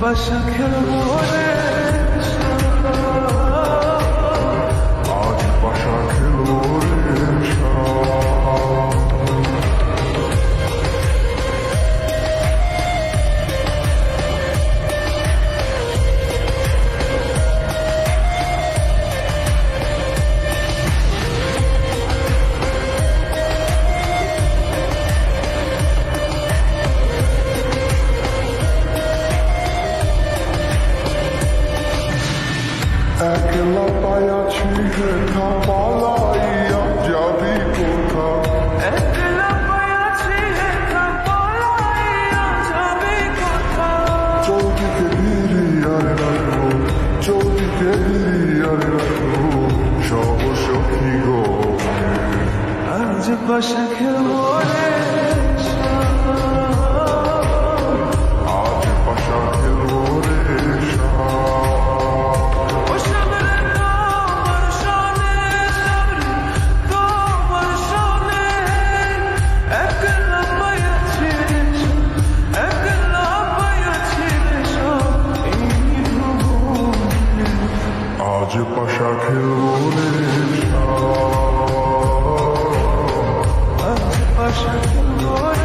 পাশা খেলবো রে একলা পায়া ছিঁড়ে থামালাইয়া যাবি কোথা একলা পায়া ছিঁড়ে থামালাইয়া যাবি কোথা চৌদিকে ভিড়ি আর রাখো চৌদিকে ভিড়ি আর রাখো সব সখী গো আজ পাশা খেলো আকাশের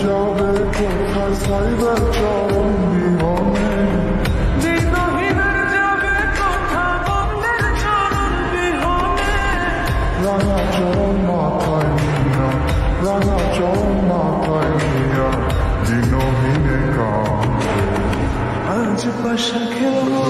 যাবে কোথায় সাইবার চরম বিহনে রাঙা চরম মাথায় নিয়া রাঙা চরম মাথায় নিয়া দিনহীনে কাম আজ পাশা খেলব